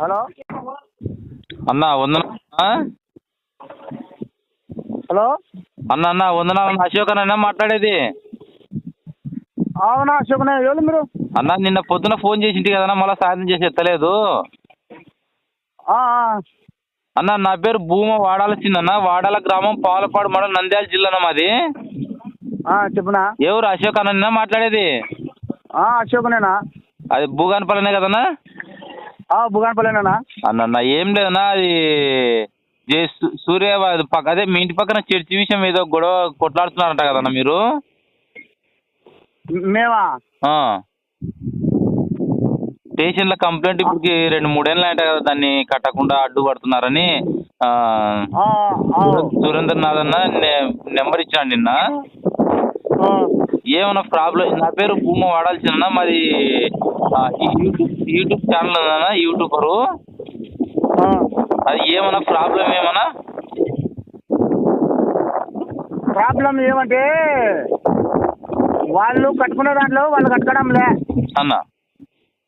Hello? అన్న వందన hello? అన్న అన్న అన్న అశోక్ అన్న మాట్లాడేది? అవునా అశోకనే ఎవరు మీరు? అన్న నిన్న పొద్దున ఫోన్ చేసింటి కదన్నా మళ్ళీ సాయంత్రం చేసి ఎత్తలేదు. అన్న నా పేరు భూమ వాడాల చిన్న వాడాల గ్రామం పాలపాడు మండలం నంద్యాల జిల్లా మాది. చెప్పునా? ఎవరు అశోక్ అన్న మాట్లాడేది? ఆ, అశోకనేనా అది భూగానపల్లినే కదన్నా? అన్న అన్న ఏం లేదన్నా అది జే సూ- సూర్య అది పక్క అదే మీ ఇంటి పక్కన చర్చి విషయం ఏదో గొడవ కొట్లాడుతున్నారంట కదన్నా మీరు? మేమా. స్టేషన్లో కంప్లైంట్ ఇప్పటికి రెండు మూడేళ్ళు అంట కదా దాన్ని కట్టకుండా అడ్డుపడుతున్నారని ఆ, ఆ, ఆ, సురేంద్ర నాథ్ అన్న నెంబర్ ఇచ్చాడు నిన్న. ఆ. ఏమన్నా ప్రాబ్లం నా పేరు భూమ వాడాల్సిన మాది యూట్యూబ్ యూట్యూబ్ ఛానల్ ఉందన్న యూట్యూబరు. అది ఏమన్నా ప్రాబ్లం ఏమన్నా? ప్రాబ్లం ఏమంటే వాళ్ళు కట్టుకునే దాంట్లో వాళ్ళు కట్టుకోవడంలే. అన్న.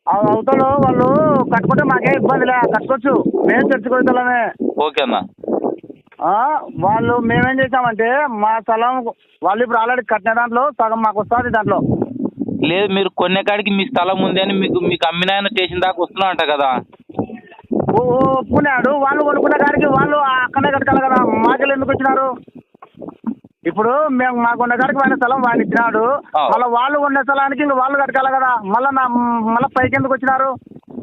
అవతల వాళ్ళు కట్టుకుంటే మాకే ఇబ్బంది లే కట్టుకోవచ్చు. మేము చర్చకోగలమే ఓకే అన్న. వాళ్ళు మేమేం చేసామంటే మా స్థలం వాళ్ళు ఇప్పుడు ఆల్రెడీ కట్టిన దాంట్లో సగం మాకు వస్తుంది దాంట్లో. లేదు మీరు కొనే కాడికి మీ స్థలం ఉంది అని మీకు మీకు అమ్మినాయన స్టేషన్ దాకా వస్తున్నారంట కదా. ఓ- ఓ ఒప్పుకున్నాడు. వాళ్ళు కొనుక్కున్న కాడికి వాళ్ళు అక్కడే కట్టుకోవాలి కదా. మాకెళ్ళి ఎందుకు వచ్చినారు? ఇప్పుడు మేము మాకు ఉన్న కాడికి వాడిన స్థలం వాడిని ఇచ్చినాడు. మళ్ళీ వాళ్ళు ఉన్న స్థలానికి వాళ్ళు కట్టుకోవాలి కదా. మళ్ళీ నా మళ్ళీ పైకి ఎందుకు వచ్చినారు?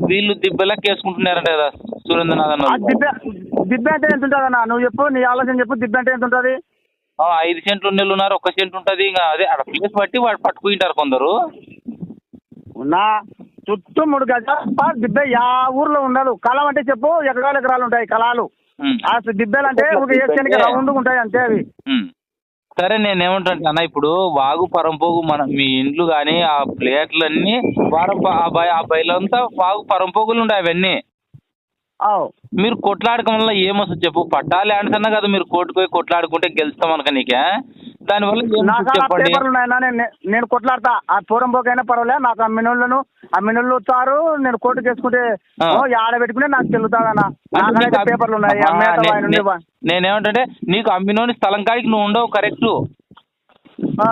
వీళ్ళు దిబ్బలకి వేసుకుంటున్నారంట కదా సురేంద్రనాథ్ వాళ్ళు. దిబ్బ అంటే ఎంత ఉంటుంది అన్న నువ్వు చెప్పు నీ ఆలోచన చెప్పు దిబ్బ అంటే ఎంత ఉంటుంది? ఆ, ఐదు సెంట్లు నెలలు ఉన్నారు ఒక సెంట్ ఉంటుంది ఇంకా అదే అక్కడ ప్లేస్ బట్టి వాడు పట్టుకుంటారు కొందరు. నా చుట్టూ మూడు గజాల దిబ్బ యా ఊర్లో ఉండదు. కలం అంటే చెప్పు ఎకరాలు ఎకరాలు ఉంటాయి కళాలు. ఉమ్. ఆ దిబ్బలు అంటే ఒక వేసుకొని రౌండ్ ఉంటాయి అంతే అవి. ఉమ్. సరే నేను ఏమంటాను అన్న ఇప్పుడు వాగు పరంపోగు మన మీ ఇండ్లు కానీ ఆ ప్లేట్లన్నీ వారం ప- ఆ బయ ఆ బయలంతా వాగు పరంపోగులు ఉన్నాయి అవన్నీ. అవు మీరు కొట్లాడకం వల్ల ఏమొస్తుంది చెప్పు? పట్టా ల్యాండ్స్ అన్నా కదా మీరు కోర్టుకు పోయి కొట్లాడుకుంటే గెలుస్తాం అనుక నీకే. దానివల్ల ఆ చెప్పండి? నేను కొట్లాడతా. ఆ పూరం పోకైనా పర్వాలేదు. నాకు అమ్మినోళ్ళను అమ్మినోళ్ళు వస్తారు నేను కోర్టు చేసుకుంటే ఆ. ఓ, ఆడ పెట్టుకుని నాకు చెల్లుతాదన్న పేపర్లు ఉన్నాయి? ఆ, నేనేమంటే నీకు అమ్మినోని స్థలం కాడికి నువ్వు ఉండవు కరెక్ట్? ఆ.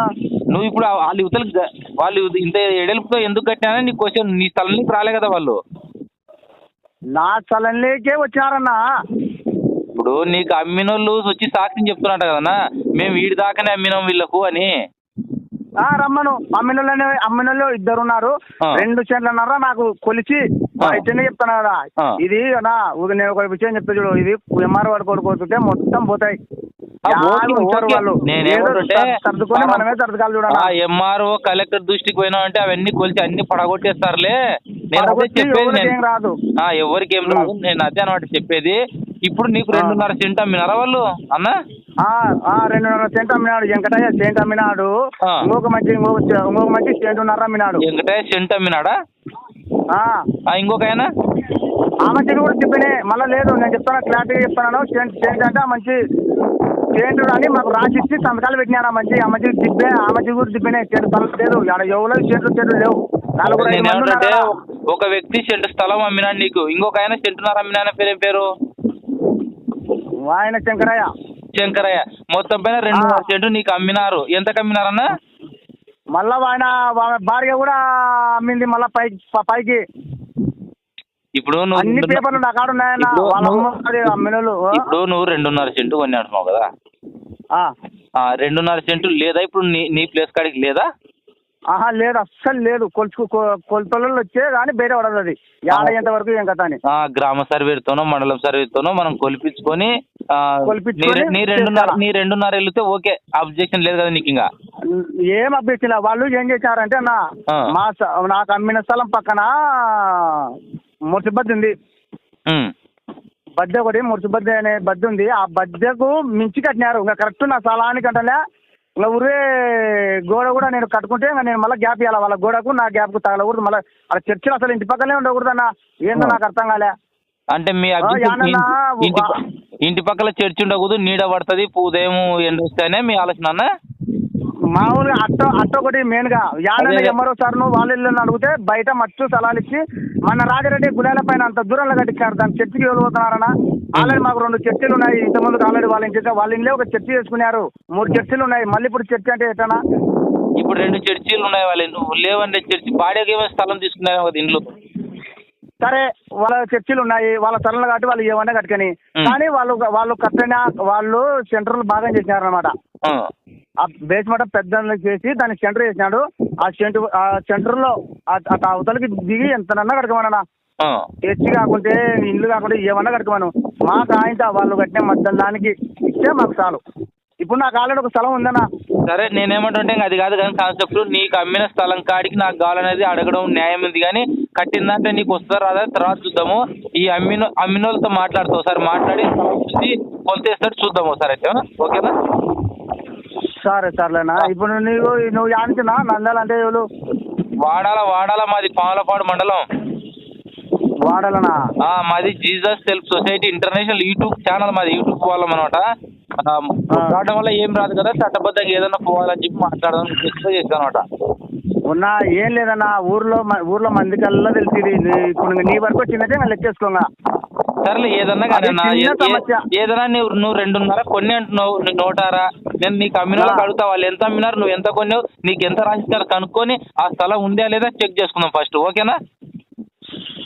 నువ్వు ఇప్పుడు ఆ- వాళ్ళ యువతలకు గ- వాళ్ళు ఇంత ఎడల్పుతో ఎందుకు కట్టినా నీ క్వశ్చన్ నీ స్థలం నీకు రాలే కదా వాళ్ళు. నా స్థలంలోకే వచ్చినారన్న ఇప్పుడు నీకు అమ్మినోళ్ళు వచ్చి సాక్ష్యం చెప్తున్నట్ట కదన్నా. మేము వీడి దాకానే అమ్మినాం వీళ్ళకు అని. ఆ, రమ్మను. అమ్మినోళ్ళనే అమ్మినోళ్ళు ఇద్దరు ఉన్నారు ఆ. రెండు సెంట్లన్నారా నాకు కొలిచి ఆ. చెప్తాను కదా. ఆ. ఇది నా నేను ఒక విషయం చెప్తా చూడు. ఇది ఎంఆర్ వాడు కొడుకుంటుంటే మొత్తం పోతాయి. ఆ, ఓకే, యాభై ఉంచారు ఓకే. వాళ్ళు. నేను ఏదో ఏమంటుంటే, సర్దుకొని మనమే సర్దుకాలు చూడాలి ఆ ఎంఆర్ఓ కలెక్టర్ దృష్టికి పోయినామంటే అవన్నీ కొలిచి అన్ని పడగొట్టేస్తారులే. నేను అదే చెప్పేది ఎవరికి నేను- ఏం రాదు. ఆ, ఎవరికి ఏం రాదు. నేను అదే అనమాట చెప్పేది. ఇప్పుడు నీకు. రెండున్నర సెంట్ అమ్మినారా వాళ్ళు? అన్న? ఆ, ఆ, రెండున్నర సెంట్ అమ్మినాడు. వెంకటయ్య సెంట్ అమ్మినాడు. ఇంకొక మంచి ఇంకొక మంచి సెంటున్నర అమ్మినాడు. వెంకటేష్ సెంట్ అమ్మినాడా? ఇంకొక ఆయన? ఆ మంచిది కూడా చెప్పినే. మళ్ళీ లేదు. నేను చెప్తాను క్లారిటీగా చెప్తున్నాను. సెంట్ సెంట్ అంటే ఆ మంచి సెంటు అని మాకు రాసి ఇచ్చి సంతకాలు పెట్టినాడు ఆ మంచి. ఆ మంచి దిబ్బే ఆ మంచి కూడా దిబ్బేనే సెంటు స్థలం లేదు. ఎవరో సెంట్లు సెంట్లు లేవు. నలుగురు ఒక వ్యక్తి సెంటు స్థలం అమ్మినాడు నీకు ఇంకొక ఆయన సెంటున్నర అమ్మినాయన పేరేం పేరు? ఆయన శంకరయ్య. శంకరయ్య. మొత్తం పైన ఆ. సెంటు నీకు అమ్మినారు. ఎంతకు అమ్మినారన్న? మళ్ళా ఆయన భార్య కూడా అమ్మింది మళ్ళా పైకి పైకి. ఇప్పుడు నువ్వు అన్ని రెండున్నర- పేపర్లు నా కాడ ఉన్నాయన్న. ఇప్పుడు నువ్వు- రెండున్నర సెంటు కొని అంటున్నావు కదా? రెండున్నర సెంటు లేదా? ఇప్పుడు నీ నీ ప్లేస్ కాడికి లేదా? ఆహా లేదు అస్సలు లేదు. కొలుచు కొలతలు వచ్చే కానీ బయట పడదు అది. ఏడ వరకు ఏం కథ అని. గ్రామ సర్వేతోనో మండలం సర్వేతోనో మనం కొలిపించుకొని నీ- రెండున్నర? నీ రెండున్నర వెళ్తే ఓకే అబ్జెక్షన్ లేదు కదా నీకు ఇంకా ఏం అభ్యర్థిలా వాళ్ళు ఏం చేశారంటే నా. మా నాకు అమ్మిన స్థలం పక్కన మురిసిబద్ది ఉంది. బద్దె ఒకటి మురిసిబద్ది అనే బద్ది ఉంది. ఆ బద్దెకు మించి కట్టినారు. ఇంకా కరెక్ట్ నా స్థలానికి అంటలే. ఇంకా ఊరే గోడ కూడా నేను కట్టుకుంటే నేను మళ్ళీ గ్యాప్ ఇవ్వాలి వాళ్ళ గోడకు నా గ్యాప్కు తగలకూడదు. మళ్ళీ అక్కడ చర్చిలు అసలు ఇంటి పక్కనే ఉండకూడదు అన్న ఏందో నాకు అర్థం కాలే. అంటే మీ ఇంటి- ఇంటి పక్కల చర్చి ఉండకూడదు నీడ పడుతుంది ఉదయం ఎండ వస్తేనే మీ ఆలోచన అన్న? మామూలుగా అట్ట అట్ట ఒకటి మెయిన్గా యానన్న అదే. ఎంఆర్ఓ సార్ను వాళ్ళ ఇల్లు అడిగితే బయట మచ్చు స్థలాలు ఇచ్చి మన రాజరెడ్డి గుడాల పైన అంత దూరంలో కట్టించారు. దాని చర్చికి వెళ్ళిపోతున్నారన్న ఆల్రెడీ మాకు రెండు చర్చిలు ఉన్నాయి. ఇంతకుముందు ఆల్రెడీ వాళ్ళ ఇంటి వాళ్ళ ఇంట్లో ఒక చర్చి చేసుకున్నారు. మూడు చర్చిలు ఉన్నాయి. మళ్ళీ ఇప్పుడు చర్చి అంటే ఎట్టనా? ఇప్పుడు రెండు చర్చీలు ఉన్నాయి వాళ్ళ. లేవండి చర్చి. బాడీకి ఏమైనా స్థలం తీసుకున్నారు కదా ఇంట్లో సరే వాళ్ళ చర్చిలు ఉన్నాయి. వాళ్ళ స్థలంలో కాబట్టి వాళ్ళు ఏమన్నా కట్టుకొని. కానీ వాళ్ళు వాళ్ళు కట్టిన వాళ్ళు సెంటర్లు బాగా చేసినారనమాట ఆ, ఆ బేస్ మటం పెద్ద చేసి దాన్ని సెంటర్ చేసినాడు. ఆ సెంటర్ ఆ సెంటర్లో ఆ- ఆ అవతలకి దిగి ఎంతనన్నా కడకమన్నా ఆ. చర్చి కాకుంటే ఇల్లు కాకుంటే ఏమన్నా కట్టుకోమను. మాకు ఆయన వాళ్ళు కట్టిన మధ్య దానికి ఇస్తే మాకు చాలు. ఇప్పుడు నాకు ఆల్రెడీ ఒక స్థలం ఉందన్నా. సరే నేనేమంటుంటే అది కాదు కానీ కాన్సెప్ట్ నీకు అమ్మిన స్థలం కాడికి నాకు కావాలనేది అడగడం న్యాయం ఉంది కానీ కట్టిందంటే నీకు వస్తుందా రాదా? తర్వాత చూద్దాము. ఈ అమ్మిన అమ్మిన వాళ్ళతో మాట్లాడతావు. ఒకసారి మాట్లాడి చూసి కొలితేస్తాడు చూద్దాం ఒకసారి అయితే ఓకేనా? సరే సర్లేనా. ఇప్పుడు నీవు నువ్వు యానిచినా? నందాలు అంటే ఎవరు? వాడాల వాడాల మాది పాములపాడు మండలం. వాడాలనా? మాది Jesus self society international YouTube channel మాది యూట్యూబ్ వాళ్ళం అనమాట రావడం వల్ల ఏం రాదు కదా చట్టబద్ధంగా ఏదైనా పోవాలని చెప్పి మాట్లాడదాం చేస్తాను అనమాట ఉన్నా ఏం లేదన్నా ఊర్లో ఊర్లో మంది కల్లా తెలిసింది. నీ- ఇప్పుడు నీ వరకు వచ్చిందంటే ఇంకా లెక్కేసుకోగా. సర్లే ఏదన్నా కానీ అన్న, అది చిన్న ఏ- ఏ- సమస్య. ఏదైనా నువ్వు నువ్వు రెండున్నర కొన్ని అంటున్నావు నువ్వు నూటారా? నేను నీకు అమ్మిన వాళ్ళకి. అడుగుతా వాళ్ళు ఎంత అమ్మినారు నువ్వు ఎంత కొన్నావు నీకు ఎంత రాసిస్తారు కనుక్కొని ఆ స్థలం ఉందా లేదా చెక్ చేసుకుందాం ఫస్ట్ ఓకేనా?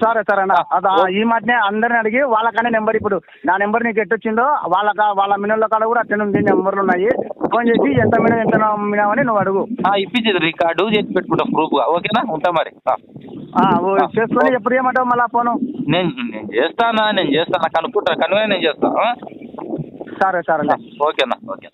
సరే సరే అన్న అది ఈ మధ్యనే అందరిని అడిగి వాళ్ళకనే నెంబర్ ఇప్పుడు. నా నెంబర్ నీకు ఎట్టొచ్చిందో వాళ్ళ వాళ్ళ మినోళ్ళ కాడ కూడా అట్లనే ఉంది నెంబర్లు ఉన్నాయి. ఫోన్ చేసి ఎంత మినో ఎంత మినామని నువ్వు అడుగు. ఇప్పించేది రికార్డు చేసి పెట్టుకుంటా ప్రూఫ్గా ఓకేనా? ఉంటా మరి. చేసుకొని ఎప్పుడు ఏమంటావు మళ్ళా ఫోను? నేను నేను చేస్తానా? నేను చేస్తాను? కనుక్కుంటా. కనుక నేను చేస్తాను సరే సరే. ఓకేనా? ఓకే.